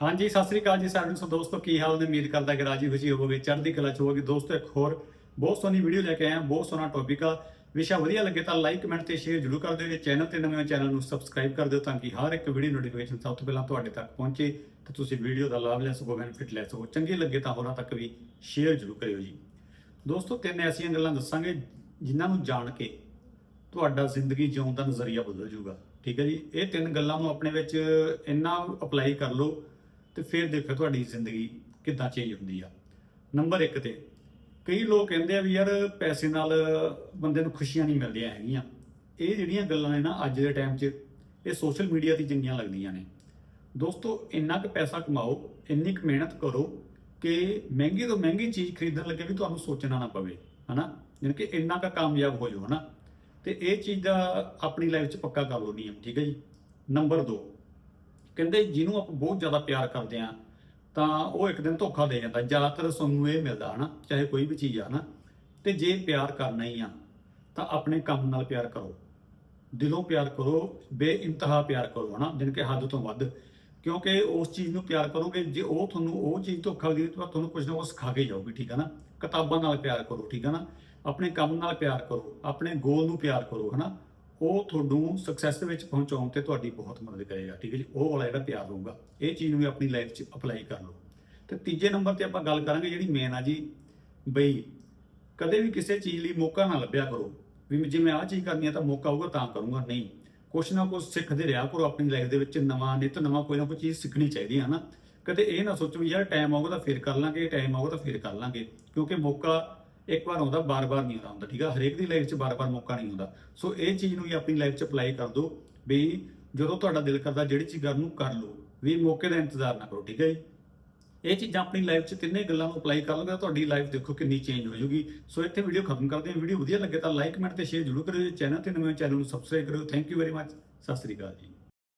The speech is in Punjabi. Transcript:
ਹਾਂਜੀ, ਸਤਿ ਸ੍ਰੀ ਅਕਾਲ ਜੀ ਸਾਰਿਆਂ ਨੂੰ। ਸੋ ਦੋਸਤੋ, ਕੀ ਹਾਲ ਨੇ? ਉਮੀਦ ਕਰਦਾ ਕਿ ਰਾਜੀ ਖੁਸ਼ੀ ਹੋਵੋਗੇ। ਚੜ੍ਹਦੀ ਕਲਾ ਚ ਹੋਵੋਗੇ। ਦੋਸਤੋ, ਇੱਕ ਹੋਰ ਬਹੁਤ ਸੋਹਣੀ ਵੀਡੀਓ ਲੈ ਕੇ ਆਇਆ ਬਹੁਤ ਸੋਹਣਾ ਟੌਪਿਕ ਆ। ਵਿਸ਼ਾ ਵਧੀਆ ਲੱਗੇ ਤਾਂ ਲਾਈਕ ਕਮੈਂਟ ਤੇ ਸ਼ੇਅਰ ਜਰੂਰ ਕਰ ਦਿਓ। ਜੇ ਚੈਨਲ ਤੇ ਨਵੇਂ ਹੋ ਚੈਨਲ ਨੂੰ ਸਬਸਕ੍ਰਾਈਬ ਕਰ ਦਿਓ ਤਾਂ ਕਿ ਹਰ ਇੱਕ ਵੀਡੀਓ ਨੋਟੀਫਿਕੇਸ਼ਨ ਸਭ ਤੋਂ ਪਹਿਲਾਂ ਤੁਹਾਡੇ ਤੱਕ ਪਹੁੰਚੇ। ਤੇ ਤੁਸੀਂ ਵੀਡੀਓ ਦਾ ਲਾਭ ਲੈ ਸਕੋ ਬੈਨੀਫਿਟ ਲੈ ਸਕੋ। ਚੰਗੀ ਲੱਗੇ ਤਾਂ ਹੋਰਾਂ ਤੱਕ ਵੀ ਸ਼ੇਅਰ ਜਰੂਰ ਕਰਿਓ ਜੀ। ਦੋਸਤੋ, ਤਿੰਨ ਐਸੀਆਂ ਗੱਲਾਂ ਦੱਸਾਂਗੇ ਜਿਨ੍ਹਾਂ ਨੂੰ ਜਾਣ ਕੇ ਤੁਹਾਡਾ ਜ਼ਿੰਦਗੀ ਜਿਉਣ ਦਾ ਨਜ਼ਰੀਆ ਬਦਲ ਜਾਊਗਾ। ਠੀਕ ਹੈ ਜੀ? ਇਹ ਤਿੰਨ ਗੱਲਾਂ ਨੂੰ ਆਪਣੇ ਵਿੱਚ ਇੰਨਾ ਅਪਲਾਈ ਕਰ ਲਓ ਤੇ ਫਿਰ ਦੇਖੋ ਤੁਹਾਡੀ ਜ਼ਿੰਦਗੀ ਕਿੱਦਾਂ ਚੇਂਜ ਹੁੰਦੀ ਆ। ਨੰਬਰ 1 ਤੇ, ਕਈ ਲੋਕ ਕਹਿੰਦੇ ਆ ਵੀ ਯਾਰ ਪੈਸੇ ਨਾਲ ਬੰਦੇ ਨੂੰ ਖੁਸ਼ੀਆਂ ਨਹੀਂ ਮਿਲਦੀਆਂ ਹੈਗੀਆਂ। ਇਹ ਜਿਹੜੀਆਂ ਗੱਲਾਂ ਨੇ ਨਾ ਅੱਜ ਦੇ ਟਾਈਮ 'ਚ, ਇਹ ਸੋਸ਼ਲ ਮੀਡੀਆ 'ਤੇ ਚੰਗੀਆਂ ਲੱਗਦੀਆਂ ਨੇ। ਦੋਸਤੋ, ਇੰਨਾ ਕੁ ਪੈਸਾ ਕਮਾਓ, ਇੰਨੀ ਕੁ ਮਿਹਨਤ ਕਰੋ ਕਿ ਮਹਿੰਗੀ ਤੋਂ ਮਹਿੰਗੀ ਚੀਜ਼ ਖਰੀਦਣ ਲੱਗੇ ਵੀ ਤੁਹਾਨੂੰ ਸੋਚਣਾ ਨਾ ਪਵੇ, ਹਨਾ? ਯਾਨੀ ਕਿ ਇੰਨਾ ਕੁ ਕਾਮਯਾਬ ਹੋ ਜਾਓ, ਹਨਾ? ਤੇ ਇਹ ਚੀਜ਼ ਦਾ ਆਪਣੀ ਲਾਈਫ 'ਚ ਪੱਕਾ ਕਰ ਲਓ ਨਿਯਮ ਠੀਕ ਹੈ ਜੀ? ਨੰਬਰ 2 ਕਹਿੰਦੇ ਜਿਹਨੂੰ ਆਪਾਂ ਬਹੁਤ ਜ਼ਿਆਦਾ ਪਿਆਰ ਕਰਦੇ ਆ ਤਾਂ ਉਹ ਇੱਕ ਦਿਨ ਧੋਖਾ ਦੇ ਜਾਂਦਾ। ਜ਼ਿਆਦਾਤਰ ਸਾਨੂੰ ਇਹ ਮਿਲਦਾ ਹਨਾ, ਚਾਹੇ ਕੋਈ ਵੀ ਚੀਜ਼ ਆ ਨਾ ਤੇ ਜੇ ਪਿਆਰ ਕਰਨਾ ਹੀ ਆ, ਤਾਂ ਆਪਣੇ ਕੰਮ ਨਾਲ ਪਿਆਰ ਕਰੋ। ਦਿਲੋਂ ਪਿਆਰ ਕਰੋ, ਬੇਇੰਤਹਾ ਪਿਆਰ ਕਰੋ ਹਨਾ ਜਿਨ ਕਿ ਹੱਦ ਤੋਂ ਵੱਧ। ਕਿਉਂਕਿ ਉਸ ਚੀਜ਼ ਨੂੰ ਪਿਆਰ ਕਰੋਗੇ, ਜੇ ਉਹ ਤੁਹਾਨੂੰ ਉਹ ਚੀਜ਼ ਧੋਖਾ ਦੇ ਤਾਂ ਤੁਹਾਨੂੰ ਕੁਝ ਨਾ ਕੁਝ ਸਿਖਾ ਕੇ ਜਾਊਗੀ, ਠੀਕ ਹੈ ਨਾ। ਕਿਤਾਬਾਂ ਨਾਲ ਪਿਆਰ ਕਰੋ, ਠੀਕ ਹੈ ਨਾ। ਆਪਣੇ ਕੰਮ ਨਾਲ ਪਿਆਰ ਕਰੋ, ਆਪਣੇ ਗੋਲ ਨੂੰ ਪਿਆਰ ਕਰੋ, ਹਨਾ। ਉਹ ਤੁਹਾਨੂੰ ਸਕਸੈਸ ਦੇ ਵਿੱਚ ਪਹੁੰਚਾਉਣ ਤੇ ਤੁਹਾਡੀ ਬਹੁਤ ਮਦਦ ਕਰੇਗਾ, ਠੀਕ ਹੈ ਜੀ? ਉਹ ਵਾਲਾ ਜਿਹੜਾ ਪਿਆਰ ਹੋਊਗਾ, ਇਹ ਚੀਜ਼ ਨੂੰ ਵੀ ਆਪਣੀ ਲਾਈਫ 'ਚ ਅਪਲਾਈ ਕਰ ਲਓ। ਤੇ ਤੀਜੇ ਨੰਬਰ ਤੇ ਆਪਾਂ ਗੱਲ ਕਰਾਂਗੇ ਜਿਹੜੀ ਮੇਨ ਆ ਜੀ, ਬਈ ਕਦੇ ਵੀ ਕਿਸੇ ਚੀਜ਼ ਲਈ ਮੌਕਾ ਨਾ ਲੱਭਿਆ ਕਰੋ। ਵੀ ਜੇ ਮੈਂ ਆਹ ਚੀਜ਼ ਕਰਨੀ ਆ ਤਾਂ ਮੌਕਾ ਆਊਗਾ ਤਾਂ ਕਰੂੰਗਾ, ਨਹੀਂ। ਕੁਛ ਨਾ ਕੁਛ ਸਿੱਖਦੇ ਰਿਹਾ ਕਰੋ ਆਪਣੀ ਲਾਈਫ ਦੇ ਵਿੱਚ, ਨਵਾਂ ਨਿਤ ਨਵਾਂ ਕੋਈ ਨਾ ਕੋਈ ਚੀਜ਼ ਸਿੱਖਣੀ ਚਾਹੀਦੀ ਹੈ ਨਾ। ਕਦੇ ਇਹ ਨਾ ਸੋਚੋ ਵੀ ਯਾਰ ਟਾਈਮ ਆਊਗਾ ਤਾਂ ਫਿਰ ਕਰ ਲਾਂਗੇ ਟਾਈਮ ਆਊਗਾ ਤਾਂ ਫਿਰ ਕਰ ਲਾਂਗੇ। ਕਿਉਂਕਿ ਮੌਕਾ ਇੱਕ ਵਾਰ ਆਉਂਦਾ, ਬਾਰ-ਬਾਰ ਨਹੀਂ ਆਉਂਦਾ ਹੁੰਦਾ ਠੀਕ ਆ? ਹਰੇਕ ਦੀ ਲਾਈਫ 'ਚ ਬਾਰ-ਬਾਰ ਮੌਕਾ ਨਹੀਂ ਆਉਂਦਾ ਸੋ ਇਹ ਚੀਜ਼ ਨੂੰ ਵੀ ਆਪਣੀ ਲਾਈਫ 'ਚ ਅਪਲਾਈ ਕਰ ਦਿਓ ਵੀ ਜਦੋਂ ਤੁਹਾਡਾ ਦਿਲ ਕਰਦਾ ਜਿਹੜੀ ਚੀਜ਼ ਕਰਨ ਨੂੰ ਕਰ ਲਓ, ਵੀ ਮੌਕੇ ਦਾ ਇੰਤਜ਼ਾਰ ਨਾ ਕਰੋ, ਠੀਕ ਹੈ ਜੀ? ਇਹ ਚੀਜ਼ਾਂ ਆਪਣੀ ਲਾਈਫ 'ਚ ਤਿੰਨੇ ਗੱਲਾਂ ਨੂੰ ਅਪਲਾਈ ਕਰ ਲਓਗੇ ਤੁਹਾਡੀ ਲਾਈਫ ਦੇਖੋ ਕਿੰਨੀ ਚੇਂਜ ਹੋ ਜਾਊਗੀ। ਸੋ ਇੱਥੇ ਵੀਡੀਓ ਖਤਮ ਕਰਦੇ ਹਾਂ। ਵੀਡੀਓ ਵਧੀਆ ਲੱਗੇ ਤਾਂ ਲਾਈਕ ਕਮੈਂਟ ਤੇ ਸ਼ੇਅਰ ਜ਼ਰੂਰ ਕਰਿਓ ਚੈਨਲ ਤੇ ਨਵੇਂ ਚੈਨਲ ਨੂੰ ਸਬਸਕ੍ਰਾਈਬ ਕਰਿਓ। Thank you very much Sat Sri ਅਕਾਲ ਜੀ।